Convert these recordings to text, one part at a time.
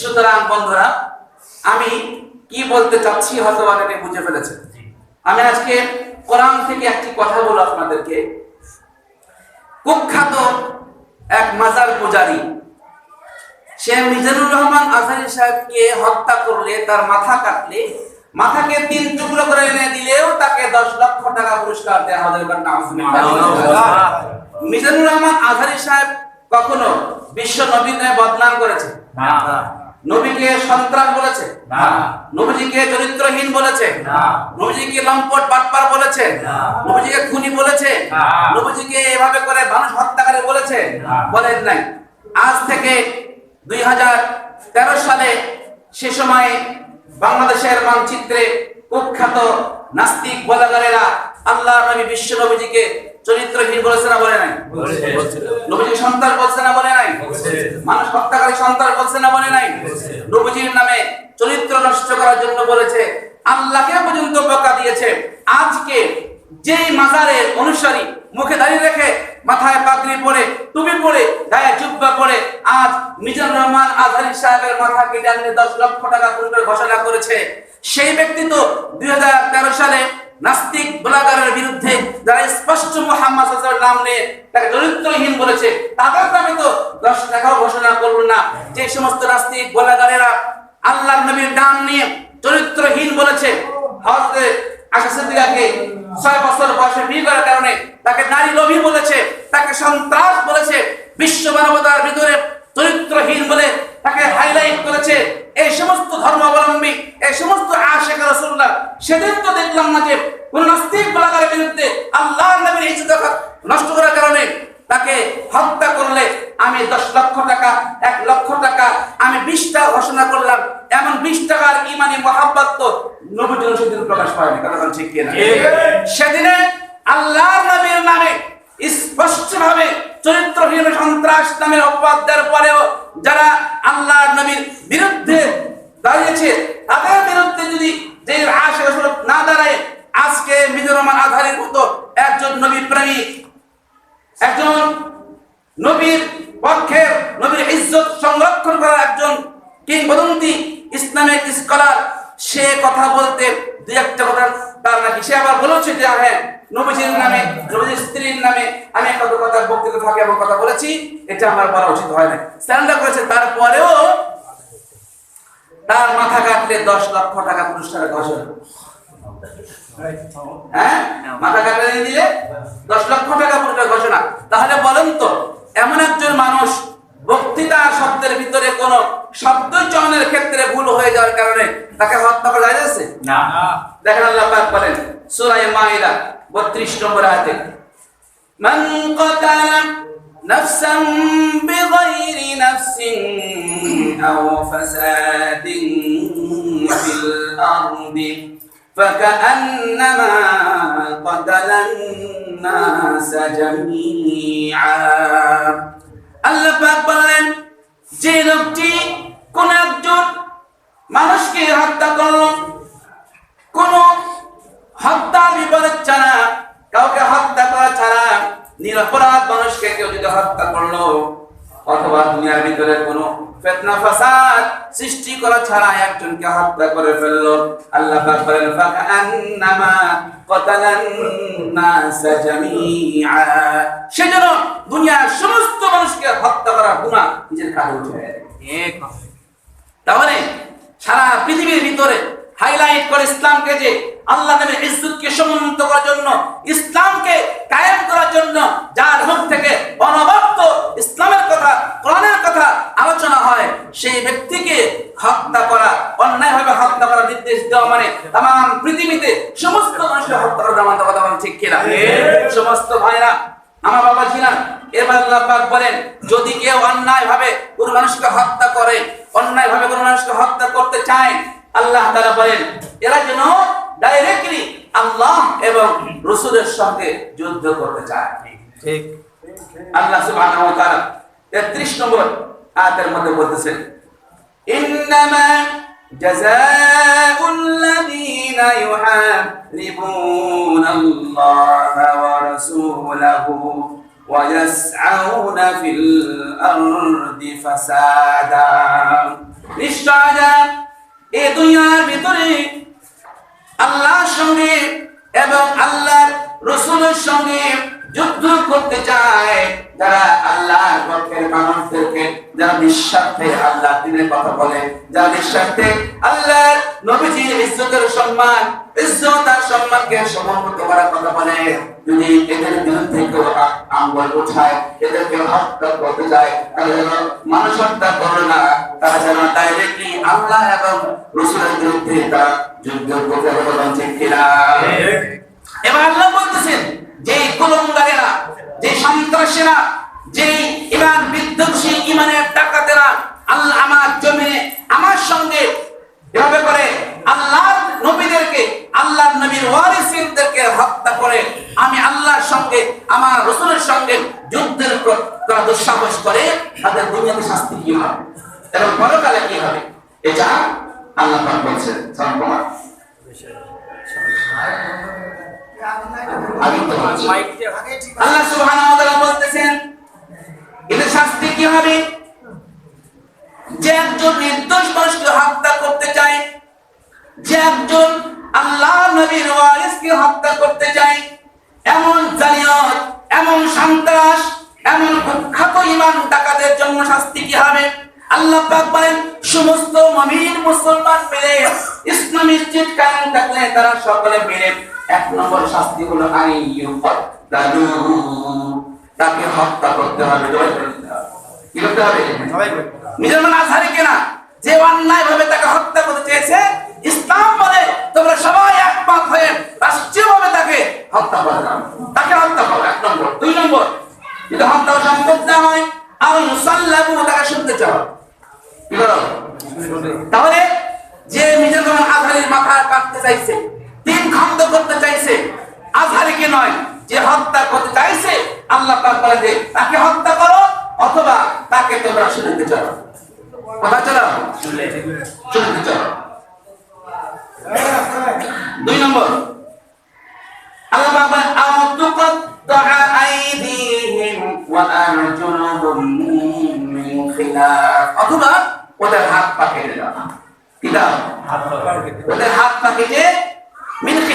সুতরাং বন্ধুরা আমি কি বলতে চাচ্ছি হয়তো অনেকে বুঝে ফেলেছেন। আমি আজকে কোরআন থেকে একটি কথা বলব আপনাদেরকে। কুখ্যাত এক মাজার পূজারী সে মিজানুর রহমান আজহারি সাহেবকে হত্যা করলে তার মাথা কাটলে মাথাকে তিন টুকরো করে এনে দিলেও তাকে দশ লক্ষ টাকা পুরস্কার দেওয়া হবে। মিজানুর রহমান আজহারি সাহেব কখনো বিশ্ব নবীনে বদনাম করেছে নবীকে সন্ত্রাস বলেছে না। নবীজিকে চরিত্রহীন বলেছে না। নবীজিকে লম্পট বাটপার বলেছে না। নবীজিকে খুনি বলেছে না। নবীজিকে এভাবে করে মানুষ হত্যাকারী বলেছে না। বলেন নাই আজ থেকে দুই হাজার তেরো সালে সে সময়ে বাংলাদেশের মানচিত্রে কুখ্যাত নাস্তিক বলাগারেরা আল্লাহ নবী বিশ্ব নবীজিকে চরিত্রহীন বলেছে না বলে নাই? নবীজি সন্তান বলছে না বলে নাই? মানুষ হত্যাকারী সন্তান বলছে না বলে নাই? নবীজির নামে চরিত্র নষ্ট করার জন্য বলেছে আল্লাহকে পর্যন্ত বকা দিয়েছে। আজকে যেই মাজারের অনুসারী মুখে দাঁড়িয়ে রেখে মাথায় পাগড়ি পরে টুপি পরে গায়ে জুব্বা পরে আজ মিজান রহমান আজহারি সাহেবের মাথা কেটে আনলে দশ লক্ষ টাকা পুরস্কার ঘোষণা করেছে। সেই ব্যক্তি তো দুই হাজার তেরো সালে নাস্তিক ব্লাগারের বিরুদ্ধে যারা স্পষ্ট মোহাম্মদ নাম নিয়ে, তাকে চরিত্রহীন বলেছে, তাদের নামে তো দশ টাকাও ঘোষণা করল না। যে সমস্ত নাস্তিক ব্লাগারেরা আল্লাহর নবীর নাম নিয়ে চরিত্রহীন বলেছে, হযরত আশা সিদ্দিকাকে ছয় বছর বয়সে বিয়ে করার কারণে তাকে নারী লোভী বলেছে, তাকে সন্ত্রাস বলেছে বিশ্ব মানবতার ভিতরে চরিত্রহীন করেছে এই সমস্ত ধর্মাবলম্বী এই সমস্ত আশেখ রাসূলুল্লাহ সেদিন তো দেখলাম না যে কোন নাস্তিক বলাকারের বিরুদ্ধে আল্লাহর নবীর ইজ্জত নষ্ট করার কারণে তাকে হত্যা করলে আমি দশ লক্ষ টাকা এক লক্ষ টাকা আমি বিশ টাকা ঘোষণা করলাম। এমন বিশ টাকার ইমানি মহাব্বত তো নবী জন সেদিন প্রকাশ পায়নি কথা ঠিক কিনা? সেদিনে আল্লাহর নবীর নামে স্পষ্টভাবে চরিত্রহীন সন্ত্রাস নামের অপবাদ দেওয়ার পরেও যারা আল্লাহর নবীর বিরুদ্ধে দাঁড়িয়েছে, তাদের বিরুদ্ধে যদি যে আশে না দাঁড়ায়, আজকে মিজোরামান আধারের মতো একজন নবী প্রেমী, একজন নবীর পক্ষে নবীর ইজ্জত সংরক্ষণ করার একজন কিংবদন্তি ইসলামিক স্কলার সে কথা বলতে দু একটা কথা তার নাকি। সে আবার বলেছে যে হ্যাঁ নবীজির নামে, নবীজির স্ত্রীর নামে আমি দু কথা বক্তৃতা থাকে এবং কথা বলেছি, এটা আমার বলা উচিত হয় না স্ট্যান্ডার্ড করেছে। তারপরেও তার মাথা কাটলে দশ লক্ষ টাকা পুরস্কার ঘোষণা হ্যাঁ? মাথা কাটা দিয়ে দিলে দশ লক্ষ টাকা পুরস্কার ঘোষণা তাহলে বলেন তো, এমন একজন মানুষ বক্তৃতা শব্দের ভিতরে কোন শব্দ চয়নের ক্ষেত্রে ভুল হয়ে যাওয়ার কারণে তাকে হত্যা করা যাচ্ছে না দেখেন আল্লাহ পাক বলেন সূরা মাইদা 32 নম্বর আয়াতে মান قتل نفسا بغير نفس أو فساد في الأرض فكأنما قتل الناس جميعا আল্লাহ পাক বললেন যে লোকটি কোন একজন মানুষকে হত্যা করল। কোন হত্যা বিপরীত ছাড়া কাউকে হত্যা করা ছাড়া নিরপরাধ মানুষকে কেউ যদি হত্যা করল অথবা দুনিয়ার ভিতরে কোন ফেতনা ফাসাদ সৃষ্টি করা ছাড়া একজনকে হত্যা করে ফেলল। আল্লাহ পাক বলেন ফাকান্নামা কাতালান নাস জামিআ। সেজন্য দুনিয়ার সমস্ত মানুষকে হত্যা করা গুনাহ নিজের কাঁধে উঠে ঠিক তাহলে সারা পৃথিবীর ভিতরে হাইলাইট করে ইসলামকে যে আল্লাহ নবীর ইজ্জতকে সমুন্নত করার জন্য ইসলামকে কায়েম করার জন্য যার মুখ থেকে অনবদ্য ইসলামের কথা কোরআনের কথা আলোচনা হয় সেই ব্যক্তিকে হত্যা করা অন্যায়ভাবে হত্যা করার নির্দেশ দেওয়া মানে তাম পৃথিবীতে সমস্ত মানুষকে হত্যা করা আমার কথা ঠিক কিনা? সমস্ত ভাইরা আমার বাবা ছিলেন এবার আল্লাহ বলেন যদি কেউ অন্যায় ভাবে কোনো মানুষকে হত্যা করে অন্যায় ভাবে কোনো মানুষকে হত্যা করতে চায় আল্লাহ তারা বলেন এরা যেন ডাইরেক্টলি আল্লাহ এবং রসুলের সঙ্গে যুদ্ধ করতে চায়। আল্লাহ সুবহানাহু ওয়া তাআলা নম্বর আয়াতের মধ্যে বলতেছেন ইন্নামা জাযাউল লাযীনা ইউহারিবুনা আল্লাহ ويسعون في الأرض فسادا. নিশ্চয় এই দুনিয়ার ভিতরে আল্লাহর সঙ্গে এবং আল্লাহর রসুলের সঙ্গে যুদ্ধ করতে চায় যারা আল্লাহর পক্ষের মানুষদেরকে যারা নিঃস্বার্থে আল্লাহ দিনের কথা বলে যারা নিঃস্বার্থে আল্লাহর নবীজির ইজ্জতের সম্মান ইজ্জত আর সম্মানকে করার কথা বলে। যদি এদের বিরুদ্ধে কেউ আঙ্গুল উঠায় এদেরকে হত্যা করতে যায় যেন মানুষ হত্যা করবে না তারা যেন ডাইরেক্টলি আল্লাহ এবং রসুলের বিরুদ্ধে তারা যুদ্ধ করতে কিনা? এবার আল্লাহ বলতেছেন যে যে সন্ত্রাসীরা যে ইমান বিধ্বংসী ইমানের ডাকাতেরা আল্লাহ আমার জমিনে আমার সঙ্গে এভাবে করে, আল্লাহর নবীদেরকে, আল্লাহর নবীর ওয়ারিসিনদেরকে হত্যা করে, আমি আল্লাহর সঙ্গে, আমার রসুলের সঙ্গে যুদ্ধের দুঃসাহস করে, তাদের দুনিয়াতে শাস্তি কি হবে? এবং পরকালে কি হবে? এটা আল্লাহ বলছেন। আল্লাহ সুবহানাহু বলতেছেন, এদের শাস্তি কি হবে? যে একজন নির্দোষ মানুষকে হত্যা করতে চায়, যে একজন আল্লাহ নবীর ওয়ারিসকে হত্যা করতে চায়, এমন জালিয়াত, এমন সন্ত্রাস, এমন কুখ্যাত ইমান ডাকাতের জন্য শাস্তি কি হবে? আল্লাহ পাক বলেন, সমস্ত মুমিন মুসলমান মিলে ইসলামী চিৎ কায়েম থাকলে তারা সকলে মিলে এক নম্বর শাস্তি হলো দাদু তাকে হত্যা করতে হবে। কি করতে হবে? নিজের মানে আজহারি কেনা? যে অন্যায় ভাবে তাকে হত্যা করতে চেয়েছে ইসলাম বলে তোমরা সবাই একমত হয়ে রাষ্ট্রীয় ভাবে তাকে হত্যা করে। তাকে হত্যা করো এক নম্বর। দুই নম্বর যদি হত্যা সম্ভব না হয় আর মুসাল্লাবু তাকে শুনতে চাও। কি করো? তাহলে যে যেমন আজহারির মাথা কাটতে চাইছে, তিন খন্ড করতে চাইছে, আজহারিকে নয়, যে হত্যা করতে চাইছে, আল্লাহ পাক বলে যে তাকে হত্যা করো অথবা তাকে তোমরা শুনতে চাও। কথা চলো? শুনতে চাও।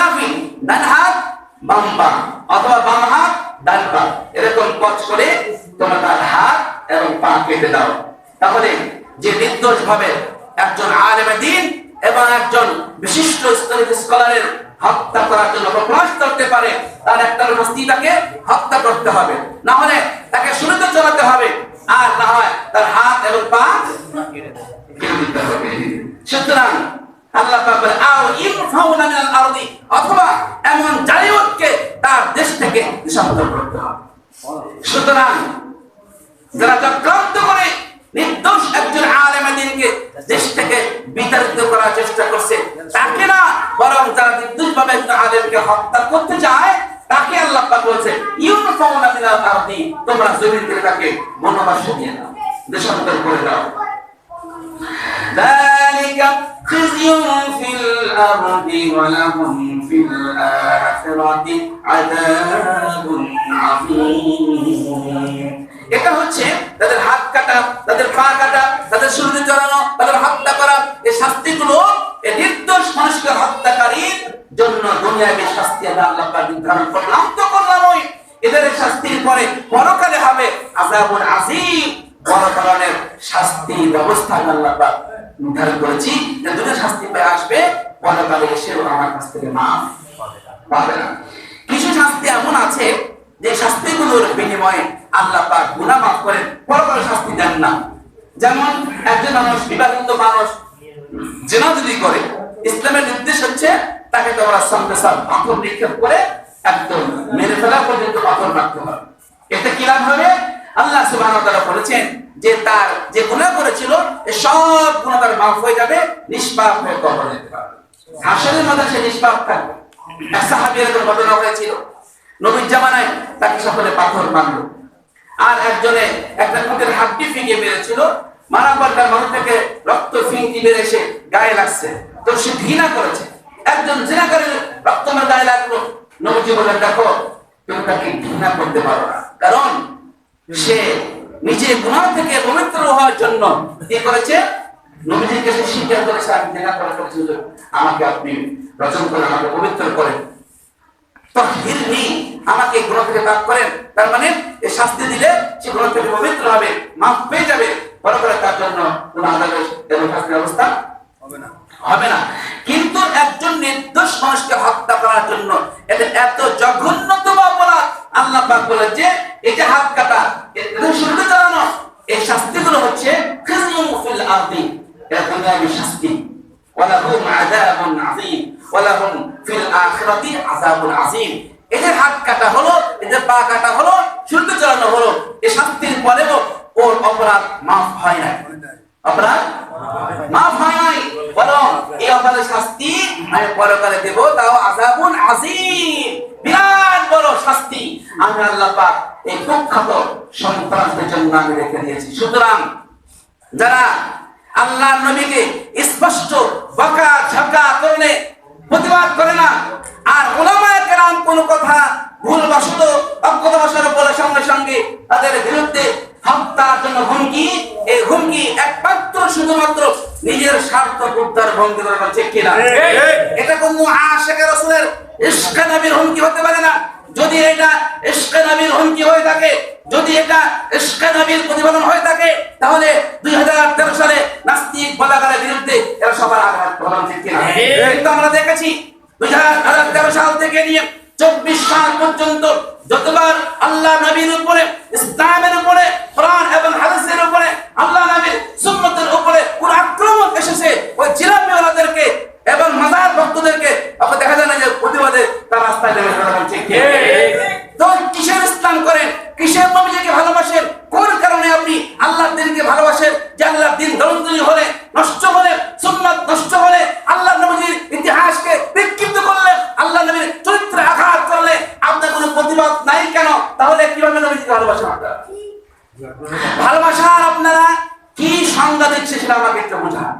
খিলাফি ডান হাত, বাম পা, অথবা বাম হাত, ডান পা। এরকম পথ করে তোমরা তার হাত এবং পা কেটে দাও। তাহলে যে নির্দোষ ভাবে একজন আলেমে দিন এবং একজন বিশিষ্ট ইসলামিক স্কলারের হত্যা করার জন্য প্রকাশ করতে পারে, তার একটা মস্তি তাকে হত্যা করতে হবে। না হলে তাকে শুরুতে চলাতে হবে। আর না হয় তার হাত এবং পা সুতরাং আল্লাহ পাক বলে, আও মিনাল আরদি, অথবা এমন জালিমতকে তার দেশ থেকে নিষিদ্ধ করতে হবে। সুতরাং যারা চক্রান্ত করে নির্দোষ একজন আলেমে দিনকে দেশ থেকে বিতাড়িত করার চেষ্টা করছে, তাকে না বরং যারা নির্দোষ ভাবে একজন আলেমকে হত্যা করতে চায়, তাকে আল্লাহ পাক বলছে ইউনফাউনা মিনাল আরদি, তোমরা জমিন থেকে তাকে বনবাস দিয়ে দাও দেশান্তর করে দাও ذلك خزي في الأرض ولهم في الآخرة عذاب عظيم এটা হচ্ছে তাদের হাত কাটা তাদের পা কাটা তাদের শরীরে চড়ানো তাদের হত্যা করা এই শাস্তিগুলো এই নির্দোষ মানুষকে হত্যাকারীর জন্য দুনিয়াবী শাস্তি আমি আল্লাহ পাক নির্ধারণ করলাম তো করলাম ওই এদের এই শাস্তির পরে পরকালে হবে আযাবুল আজিম বড় ধরনের শাস্তি ব্যবস্থা আল্লাহ নির্ধারণ করেছি যে দুটো শাস্তি পেয়ে আসবে পরকালে এসেও আমার কাছ থেকে মাফ পাবে না। কিছু শাস্তি এমন আছে যে শাস্তিগুলোর বিনিময়ে আল্লাহ পাক গুনাহ মাফ করেন পরকালে শাস্তি দেন না। যেমন একজন মানুষ, বিবাহিত মানুষ, জেনা যদি করে, ইসলামের নির্দেশ হচ্ছে তাকে তোমরা সঙ্গে সব পাথর নিক্ষেপ করে একদম মেরে ফেলা পর্যন্ত পাথর রাখতে হবে। এতে কি লাভ হবে? বলেছেন যে তার যে গুনাহ করেছিল সব গুনাহ তার মাফ হয়ে যাবে, নিষ্পাপ হয়ে কবরে মধ্যে সে নিষ্পাপ থাকবে। সাহাবীর ঘটনা হয়েছিল। নবীর জামানায় তাকে সকলে পাথর মারলো। আর একজনে একটা কুটের মেরেছিল। মারার পর তার মানুষ থেকে রক্ত গায়ে লাগছে। তো সে ঘৃণা করেছে। একজন জেনা করে রক্ত আমার গায়ে লাগল। দেখো, তুমি তাকে ঘৃণা করতে পারো না। কারণ সে নিজে গুনাহ থেকে পবিত্র হওয়ার জন্য কি করেছে? নবীজির কাছে স্বীকার করেছে, আমি দেখা করা করেছি আমাকে আপনি রচন করেন আমাকে পবিত্র করেন। তহিরনি আমাকে গুণ থেকে তাক করেন। তার মানে এই শাস্তি দিলে সে গুণ থেকে পবিত্র হবে, মাফ পেয়ে যাবে। বড় করে তার জন্য কোন আদালত এবং শাস্তির ব্যবস্থা হবে না। হবে না। কিন্তু একজন নির্দোষ মানুষকে হত্যা করার জন্য এটা এত জঘন্যতম অপরাধ আল্লাহ পাক বলে যে এই যে হাত কাটা শুরুতে চালানো এই শাস্তিগুলো হচ্ছে খিজয়ুম ফিল আরদি এটা দুনিয়াবি শাস্তি, ওয়ালাহুম আযাবুন আযীম, ওয়ালাহুম ফিল আখিরাতি আযাবুন আযীম। এদের হাত কাটা হলো, এদের পা কাটা হলো শুরুতে চালানো হলো এই শাস্তির পরেও ওর অপরাধ মাফ হয় না অপরাধ মাফ হয় নাই। বরং এই অপরাধের শাস্তি আমি পরকালে দেব, তাও আযাবুন আযীম। বিরাট বড় শাস্তি। আমি আল্লাহ পাক এই কুখ্যাত সন্ত্রাসদের জন্য আমি রেখে দিয়েছি। সুতরাং যারা আল্লাহ নবীকে স্পষ্ট বকা ঝকা করলে প্রতিবাদ করে না আর ওলামায়ে কেরাম কোন কথা ভুল বশত অজ্ঞতা বশত বলে সঙ্গে সঙ্গে তাদের বিরুদ্ধে হত্যার জন্য হুমকি এই হুমকি একমাত্র শুধুমাত্র নিজের স্বার্থ উদ্ধার ভঙ্গি করা হচ্ছে কিনা? এটা কোন আশেখ রাসূলের ইশকে নবীর হুমকি হতে পারে না। যদি এটা ইশকে নবীর হুমকি হয়ে থাকে যদি এটা ইশকে নবীর প্রতিপালন হয়ে থাকে তাহলে 2013 সালে নাস্তিক বলাগারের বিরুদ্ধে এরা সবার আঘাত প্রদান কিন্তু আমরা দেখেছি 2013 সাল থেকে নিয়ে চব্বিশ সাল পর্যন্ত যতবার আল্লাহ নবীর উপরে ইসলামের উপরে কোরআন এবং হাদিসের উপরে আল্লাহ নবীর সুন্নতের উপরে কোন আক্রমণ এসেছে ওই জিলাপিওয়ালাদেরকে এবং মাজার ভক্তদেরকে দেখা যায় না যে প্রতিবাদে তার রাস্তায় নেমে ঠিক তো কিসের ইসলাম করেন? কিসের নবীজিকে ভালোবাসেন? কোন কারণে আপনি আল্লাহ দিনকে ভালোবাসেন? যে আল্লাহর দিন ধরুন হলে সুন্নাত নষ্ট হলে আল্লাহ নবীজির ইতিহাসকে বিক্ষিপ্ত করলে আল্লাহ নবীর চরিত্রে আঘাত করলে আপনার কোনো প্রতিবাদ নাই কেন তাহলে কীভাবে নবীজিকে ভালোবাসেন আপনারা ভালোবাসার আপনারা কি সংজ্ঞা দিচ্ছে সেটা আমাকে একটু বোঝান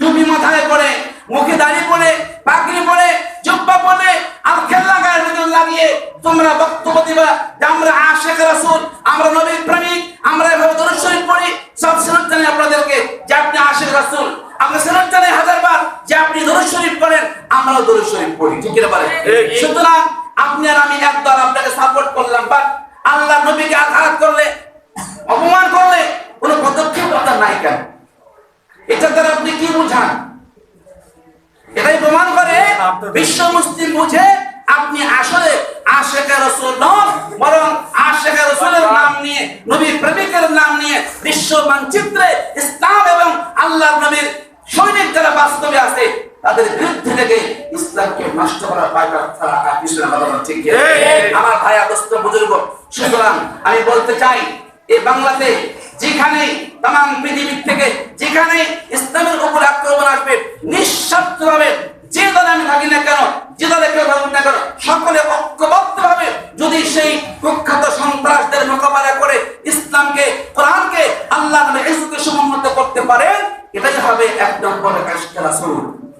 টুপি মাথায় পরে মুখে দাড়ি পরে পাগড়ি পরে জুব্বা পরে আর খেলনা গায়ের ভিতর লাগিয়ে তোমরা বক্তব্য দিবা যে আমরা আশেখ রাসূল আমরা নবী প্রেমিক আমরা এভাবে দরুদ শরীফ পড়ি সব সিরাত জানি আপনাদেরকে যে আপনি আশেখ রাসূল আমরা সিরাত জানি হাজারবার যে আপনি দরুদ শরীফ পড়েন আমরাও দরুদ শরীফ পড়ি ঠিক কি বলে সুতরাং আপনি আর আমি একদল আপনাকে সাপোর্ট করলাম বাট আল্লাহ নবীকে আঘাত করলে অপমান করলে কোনো পদক্ষেপ আপনার নাই কেন এটা দ্বারা আপনি কি বুঝান এটাই প্রমাণ করে বিশ্ব মুসলিম বুঝে আপনি আসলে আশেখা রসুল নন বরং আশেখা রসুলের নাম নিয়ে নবী প্রেমিকের নাম নিয়ে বিশ্ব মানচিত্রে ইসলাম এবং আল্লাহ নবীর সৈনিক যারা বাস্তবে আছে তাদের বিরুদ্ধে থেকে ইসলামকে নষ্ট করার পাইবার ছাড়া আর কিছু না কথা বলা ঠিক কি? আমার ভাই দোস্ত বুজুর্গ সুতরাং আমি বলতে চাই এই বাংলাতে যেখানে তাম পৃথিবীর থেকে যেখানে ইসলামের উপর আক্রমণ আসবে নিঃস্বার্থভাবে যে দলে আমি থাকি না কেন, যে দলে কেউ থাকুক না কেন, সকলে ঐক্যবদ্ধ ভাবে যদি সেই কুখ্যাত সন্ত্রাসদের মোকাবেলা করে ইসলামকে, কোরআনকে আল্লাহ ইসুকে সমুন্নত করতে পারেন এটাই হবে এক নম্বর কাশকে রাসূল।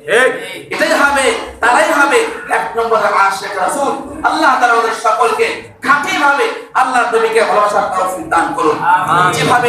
এটাই হবে তারাই হবে এক নম্বরে আশেখ রাসূল। আল্লাহ তাআলা আমাদের সকলকে খাঁটি ভাবে আল্লাহ নবীকে ভালোবাসার তৌফিক দান করুন। যেভাবে